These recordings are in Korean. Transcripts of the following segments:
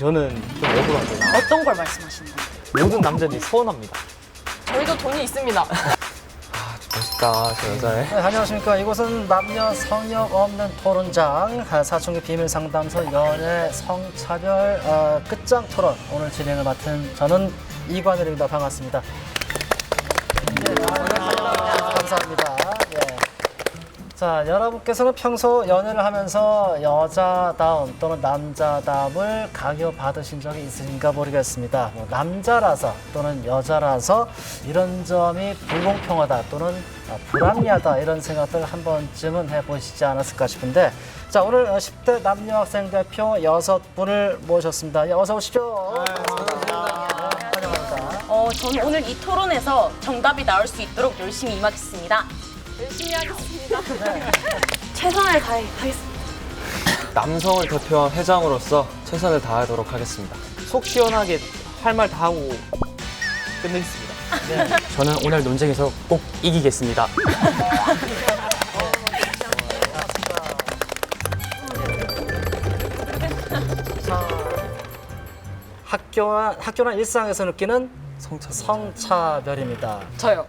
저는 좀 억울하죠. 어떤 걸 말씀하시는 건가요? 모든 남자들이 서운합니다. 저희도 돈이 있습니다. 멋있다 저 여자애 네, 안녕하십니까. 이곳은 남녀 성역 없는 토론장 아, 사춘기 비밀 상담소 연애 성차별 어, 끝장 토론 오늘 진행을 맡은 저는 이관일입니다. 반갑습니다. 네, 아, 감사합니다. 예. 자, 여러분께서는 평소 연애를 하면서 여자다움 또는 남자다움을 강요받으신 적이 있으신가 모르겠습니다. 뭐 남자라서 또는 여자라서 이런 점이 불공평하다 또는 아, 불합리하다 이런 생각들 한 번쯤은 해보시지 않았을까 싶은데 자, 오늘 10대 남녀 학생 대표 여섯 분을 모셨습니다. 예, 어서 오시죠. 네, 환영합니다. 어, 저는 오늘 이 토론에서 정답이 나올 수 있도록 열심히 임하겠습니다. 열심히 하겠습니다. 최선을 다해 하겠습니다. 남성을 대표한 회장으로서 최선을 다하도록 하겠습니다 속 시원하게 할 말 다 하고 끝내겠습니다. 저는 오늘 논쟁에서 꼭 이기겠습니다. 자, 학교와 학교나 일상에서 느끼는 성차별 성차별입니다. 저요.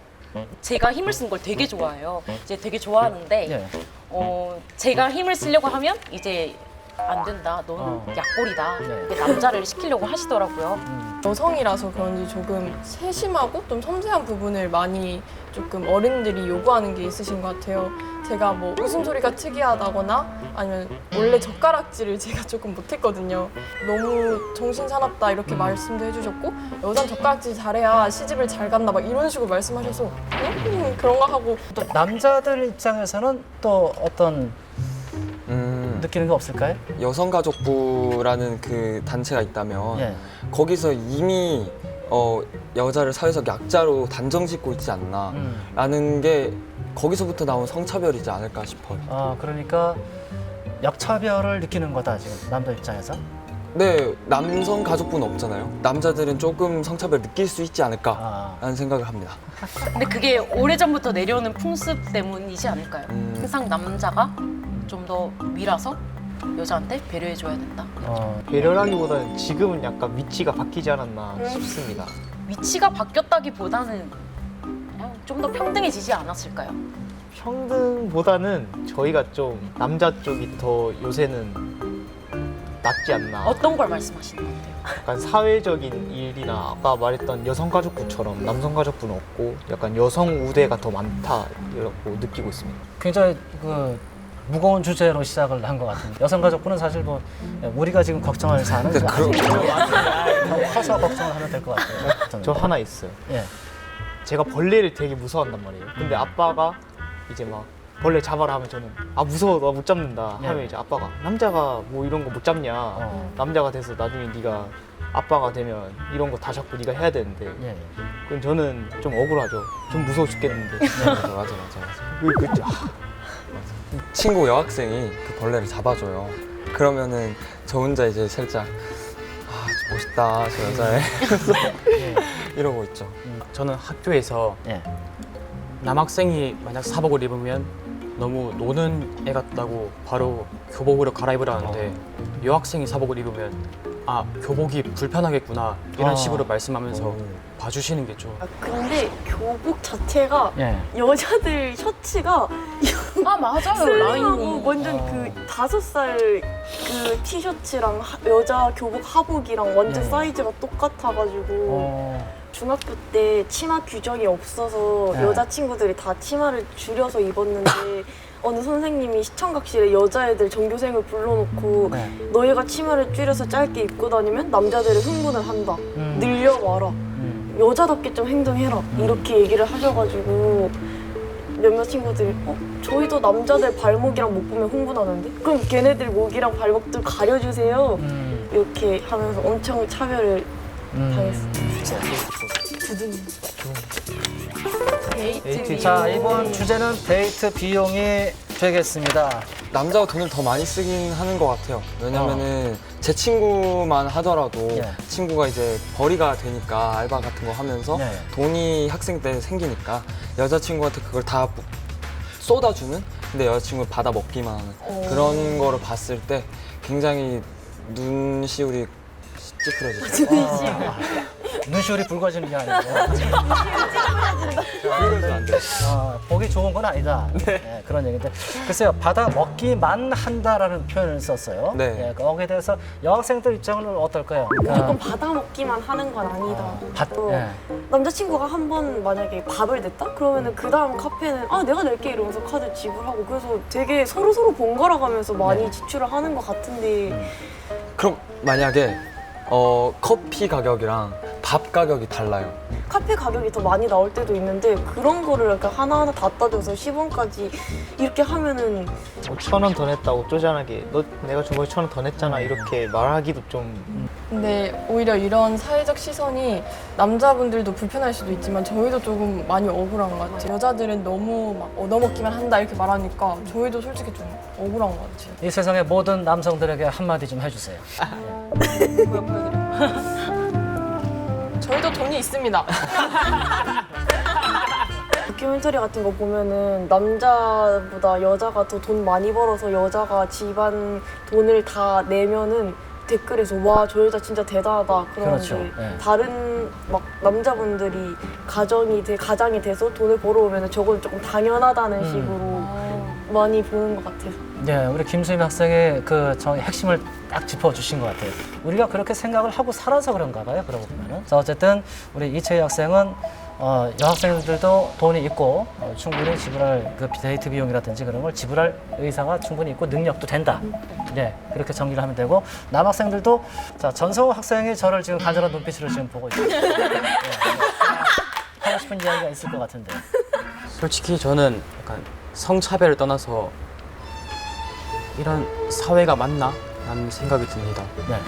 제가 힘을 쓴걸 되게 좋아해요. 이제 되게 좋아하는데 예. 어, 제가 힘을 쓰려고 하면 이제 안 된다. 넌 어. 약골이다. 네. 이렇게 남자를 시키려고 하시더라고요. 여성이라서 그런지 조금 세심하고 좀 섬세한 부분을 많이 조금 어른들이 요구하는 게 있으신 것 같아요. 제가 뭐 웃음소리가 특이하다거나 아니면 원래 젓가락질을 제가 조금 못했거든요. 너무 정신 사납다 이렇게 말씀도 해주셨고 여잔 젓가락질 잘해야 시집을 잘 간다 막 이런 식으로 말씀하셔서 음, 그런가 하고 또 남자들 입장에서는 또 어떤 음, 느끼는 거 없을까요? 여성가족부라는 그 단체가 있다면 예. 거기서 이미 어, 여자를 사회적 약자로 단정짓고 있지 않나 음. 라는 게 거기서부터 나온 성차별이지 않을까 싶어요 아 그러니까 역차별을 느끼는 거다 지금 남자 입장에서. 네 남성 가족부는 없잖아요 남자들은 조금 성차별 느낄 수 있지 않을까 아. 라는 생각을 합니다 근데 그게 오래전부터 내려오는 풍습 때문이지 않을까요? 음. 항상 남자가 좀더 밀어서 여자한테 배려해줘야 된다. 어, 배려라기보다는 지금은 약간 위치가 바뀌지 않았나 싶습니다. 위치가 바뀌었다기보다는 좀 더 평등해지지 않았을까요? 평등보다는 저희가 좀 남자 쪽이 더 요새는 낫지 않나. 어떤 걸 말씀하시는 것 같아요? 약간 사회적인 일이나 아까 말했던 여성가족부처럼 남성가족부는 없고 약간 여성 우대가 더 많다고 느끼고 있습니다. 굉장히 그 무거운 주제로 시작을 한 것 같은데 여성가족부는 사실 뭐 우리가 지금 걱정할 사안은 그런- 더 커서 걱정을 하면 될 것 같아요. 저 하나 있어요. 예. 제가 벌레를 되게 무서워한단 말이에요. 근데 아빠가 이제 막 벌레 잡아라 하면 저는 아 무서워. 나 못 잡는다. 하면 예. 이제 아빠가 남자가 뭐 이런 거 못 잡냐? 어. 남자가 돼서 나중에 네가 아빠가 되면 이런 거 다 잡고 네가 해야 되는데. 예. 그럼 저는 좀 억울하죠. 좀 무서워 죽겠는데. 맞아 맞아 맞아 맞아. 그, 그, 아, 친구 여학생이 그 벌레를 잡아줘요. 그러면은 저 혼자 이제 살짝 아 멋있다 저 여자애 이러고 있죠. 저는 학교에서 예. 남학생이 만약 사복을 입으면 너무 노는 애 같다고 바로 교복으로 갈아입으라는데 여학생이 사복을 입으면 아 교복이 불편하겠구나 이런 아. 식으로 말씀하면서 오. 봐주시는 게 좀 아, 근데 교복 자체가 예. 여자들 셔츠가 아 맞아요 슬림하고 라인이 완전 그 다섯 살 그 티셔츠랑 하- 여자 교복 하복이랑 완전 네. 사이즈가 똑같아가지고 어, 중학교 때 치마 규정이 없어서 네. 여자 친구들이 다 치마를 줄여서 입었는데 어느 선생님이 시청각실에 여자애들 전교생을 불러놓고 네. 너희가 치마를 줄여서 짧게 입고 다니면 남자들이 흥분을 한다 음. 늘려와라 음. 여자답게 좀 행동해라 이렇게 얘기를 하셔가지고 몇몇 친구들이 어? 저희도 남자들 발목이랑 목 보면 흥분하는데? 그럼 걔네들 목이랑 발목도 가려주세요 음. 이렇게 하면서 엄청 차별을 음. 당했어요 데이트 자 이번 주제는 데이트 비용이 되겠습니다. 남자가 돈을 더 많이 쓰긴 하는 것 같아요. 왜냐면은 제 친구만 하더라도 예. 친구가 이제 벌이가 되니까 알바 같은 거 하면서 예. 돈이 학생 때 생기니까 여자친구한테 그걸 다 쏟아주는 근데 여자친구는 받아 먹기만 하는 그런 거를 봤을 때 굉장히 눈시울이 찌푸려지죠. 아, 눈시울이 붉어지는 게 아니고 그러면 안 돼요. 어, 보기 좋은 건 아니다. 네, 그런 얘기인데 글쎄요 받아 먹기만 한다라는 표현을 썼어요. 네. 예, 거기에 대해서 여학생들 입장은 어떨까요? 무조건 받아 먹기만 하는 건 아니다. 받, 어, 예. 남자친구가 한 번 만약에 밥을 냈다? 그러면은 그 다음 카페는 아 내가 낼게 이러면서 카드 지불하고 그래서 되게 서로 서로 번갈아 가면서 많이 네. 지출을 하는 것 같은데 그럼 만약에 어, 커피 가격이랑 밥 가격이 달라요. 카페 가격이 더 많이 나올 때도 있는데 그런 거를 이렇게 하나하나 다 따져서 10원까지 이렇게 하면은 천 원 더 냈다고 쪼잔하게 너 내가 저번에 천 원 더 냈잖아 이렇게 말하기도 좀 근데 오히려 이런 사회적 시선이 남자분들도 불편할 수도 있지만 저희도 조금 많이 억울한 것 같아요. 여자들은 너무 막 얻어먹기만 한다 이렇게 말하니까 저희도 솔직히 좀 억울한 것 같아요. 이 세상의 모든 남성들에게 한마디 좀 해주세요. 저희도 돈이 있습니다. 다큐멘터리 같은 거 보면은 남자보다 여자가 더 돈 많이 벌어서 여자가 집안 돈을 다 내면은 댓글에서 와 저 여자 진짜 대단하다 그러는데 그렇죠. 네. 다른 막 남자분들이 가정이 돼 가장이 돼서 돈을 벌어오면은 저건 조금 당연하다는 음. 식으로 많이 보는 것 같아요. 네, 우리 김수임 학생의 그 저 핵심을 딱 짚어주신 것 같아요. 우리가 그렇게 생각을 하고 살아서 그런가 봐요. 그러고 보면은. 자, 어쨌든 우리 이채희 학생은 어, 여학생들도 돈이 있고 어, 충분히 지불할 그 데이트 비용이라든지 그런 걸 지불할 의사가 충분히 있고 능력도 된다. 네, 그렇게 정리를 하면 되고 남학생들도 자 전성우 학생이 저를 지금 간절한 눈빛으로 지금 보고 있어요. 네, 하고 싶은 이야기가 있을 것 같은데. 솔직히 저는 약간 성차별을 떠나서 이런 사회가 맞나? 라는 생각이 듭니다. 네.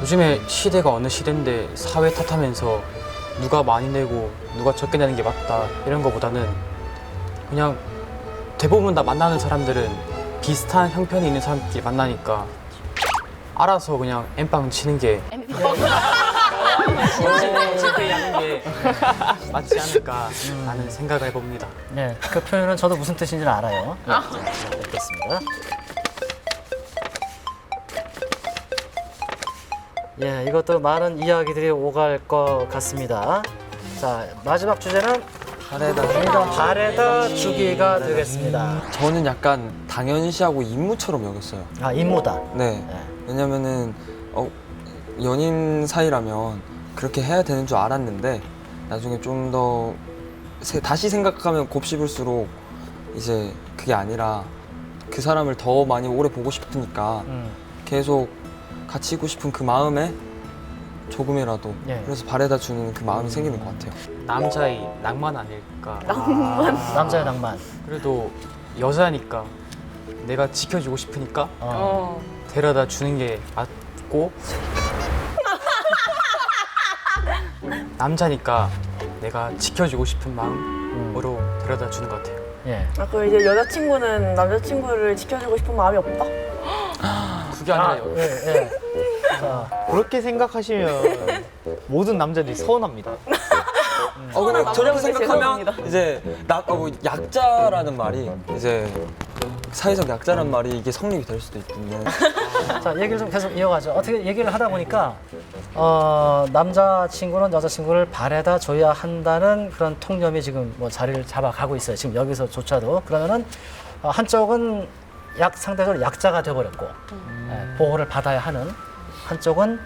요즘에 시대가 어느 시대인데 사회 탓하면서 누가 많이 내고 누가 적게 내는 게 맞다 이런 거보다는 그냥 대부분 다 만나는 사람들은 비슷한 형편이 있는 사람끼리 만나니까 알아서 그냥 엠빵 치는 게 맞지 않을까 라는 생각을 해봅니다. 네, 그 표현은 저도 무슨 뜻인지는 알아요. 네, 자, 뵙겠습니다. 예, 이것도 많은 이야기들이 오갈 것 같습니다. 자, 마지막 주제는 바래다, 바래다 주기가 되겠습니다. 저는 약간 당연시하고 임무처럼 여겼어요. 아, 임무다. 네. 네. 왜냐면은 어, 연인 사이라면 그렇게 해야 되는 줄 알았는데 나중에 좀 더 다시 생각하면 곱씹을수록 이제 그게 아니라 그 사람을 더 많이 오래 보고 싶으니까 음, 계속 같이 있고 싶은 그 마음에 조금이라도 예. 그래서 바래다 주는 그 마음이 생기는 것 같아요. 남자의 낭만 아닐까. 아, 남자의 낭만. 그래도 여자니까 내가 지켜주고 싶으니까 어. 데려다 주는 게 맞고 남자니까 내가 지켜주고 싶은 마음으로 데려다 주는 것 같아요. 예. 아, 그 이제 여자친구는 남자친구를 지켜주고 싶은 마음이 없다? 그게 아, 아니라 여- 예, 예. 자, 그렇게 생각하시면 모든 남자들이 서운합니다. 어, 근데 저렇게 생각하면. 이제 나, 어, 뭐 약자라는 말이 이제 사회적 약자라는 말이 이게 성립이 될 수도 있는데 자, 얘기를 좀 계속 이어가죠. 어떻게 얘기를 하다 보니까 어, 남자친구는 여자친구를 바래다 줘야 한다는 그런 통념이 지금 뭐 자리를 잡아가고 있어요. 지금 여기서조차도. 그러면은 어, 한쪽은 약 상대적으로 약자가 돼버렸고 예, 보호를 받아야 하는 한쪽은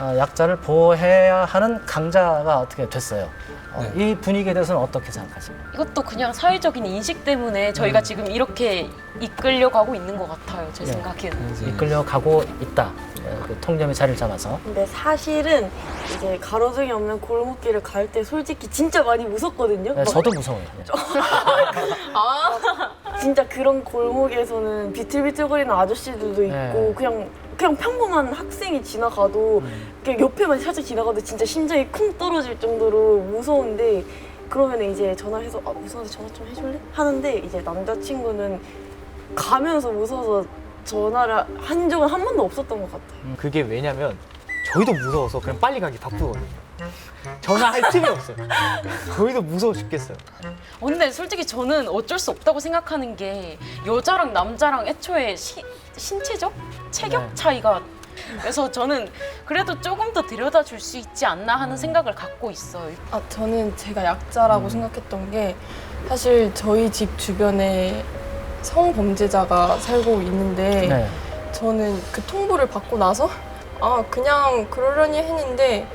어, 약자를 보호해야 하는 강자가 어떻게 됐어요. 어, 이 분위기에 대해서는 어떻게 생각하십니까? 이것도 그냥 사회적인 인식 때문에 저희가 지금 이렇게 이끌려 가고 있는 것 같아요. 제 네. 생각에는. 이끌려가고 있다. 예, 그 통념이 자리를 잡아서. 근데 사실은 이제 가로등이 없는 골목길을 갈 때 솔직히 진짜 많이 무섭거든요. 예, 막 저도 무서워요. 예. 진짜 그런 골목에서는 비틀비틀거리는 아저씨들도 있고 네. 그냥 그냥 평범한 학생이 지나가도 음. 그냥 옆에만 살짝 지나가도 진짜 심장이 쿵 떨어질 정도로 무서운데 그러면 이제 전화해서 아 무서운데 전화 좀 해줄래? 하는데 이제 남자친구는 가면서 무서워서 전화를 한 적은 한 번도 없었던 것 같아요. 그게 왜냐면 저희도 무서워서 그냥 빨리 가기 바쁘거든요. 전화할 틈이 없어요. 저희도 무서워 죽겠어요. 어, 근데 솔직히 저는 어쩔 수 없다고 생각하는 게 여자랑 남자랑 애초에 시- 신체적 체격 네. 차이가 그래서 저는 그래도 조금 더 데려다 줄 수 있지 않나 하는 생각을 갖고 있어요. 아, 저는 제가 약자라고 생각했던 게 사실 저희 집 주변에 성범죄자가 살고 있는데 네. 저는 그 통보를 받고 나서 아 그냥 그러려니 했는데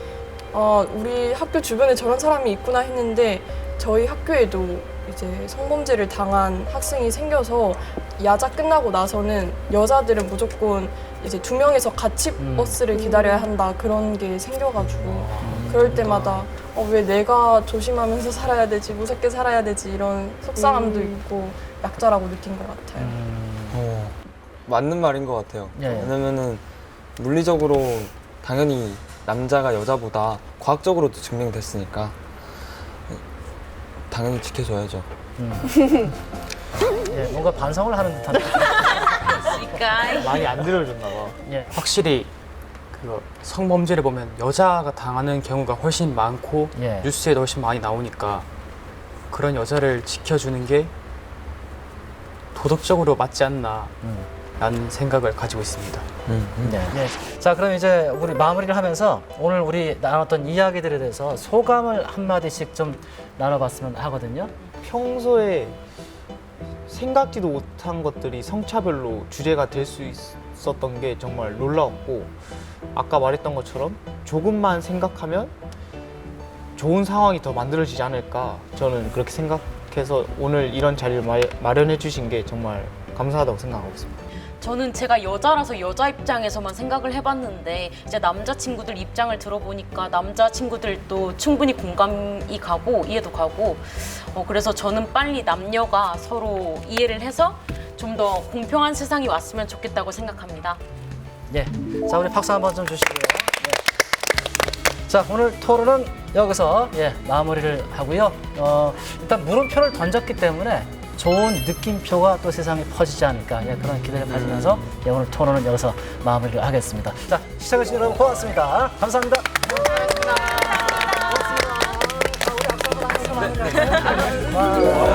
아 우리 학교 주변에 저런 사람이 있구나 했는데 저희 학교에도 이제 성범죄를 당한 학생이 생겨서 야자 끝나고 나서는 여자들은 무조건 이제 두 명에서 같이 음. 버스를 기다려야 한다 그런 게 생겨가지고 그럴 때마다 어, 왜 내가 조심하면서 살아야 되지 무섭게 살아야 되지 이런 속상함도 있고 약자라고 느낀 것 같아요. 음, 어, 맞는 말인 것 같아요. 예. 왜냐면은 물리적으로 당연히 남자가 여자보다 과학적으로도 증명됐으니까 당연히 지켜줘야죠. 음. 예, 뭔가 반성을 하는 듯한. 그러니까 많이 안 들어줬나 봐. 예. 확실히 그 성범죄를 보면 여자가 당하는 경우가 훨씬 많고 예. 뉴스에도 훨씬 많이 나오니까 그런 여자를 지켜주는 게 도덕적으로 맞지 않나 음. 라는 생각을 가지고 있습니다. 네. 예. 자, 그럼 이제 우리 마무리를 하면서 오늘 우리 나눴던 이야기들에 대해서 소감을 한마디씩 좀 나눠봤으면 하거든요. 평소에 생각지도 못한 것들이 성차별로 주제가 될 수 있었던 게 정말 놀라웠고 아까 말했던 것처럼 조금만 생각하면 좋은 상황이 더 만들어지지 않을까 저는 그렇게 생각해서 오늘 이런 자리를 마, 마련해 주신 게 정말 감사하다고 생각하고 있습니다. 저는 제가 여자라서 여자 입장에서만 생각을 해봤는데 이제 남자 친구들 입장을 들어보니까 남자 친구들도 충분히 공감이 가고 이해도 가고 어, 그래서 저는 빨리 남녀가 서로 이해를 해서 좀 더 공평한 세상이 왔으면 좋겠다고 생각합니다. 예. 자, 우리 박수 한번 좀 주시고요. 예. 자, 오늘 토론은 여기서 예, 마무리를 하고요. 어, 일단 물음표를 던졌기 때문에 좋은 느낌표가 또 세상에 퍼지지 않을까 예, 그런 기대를 가지면서 예, 오늘 토론은 여기서 마무리를 하겠습니다. 자, 시청해주신 여러분 고맙습니다. 감사합니다. 고맙습니다. 고맙습니다. 자, 우리 앞서서 한번 하는 거예요.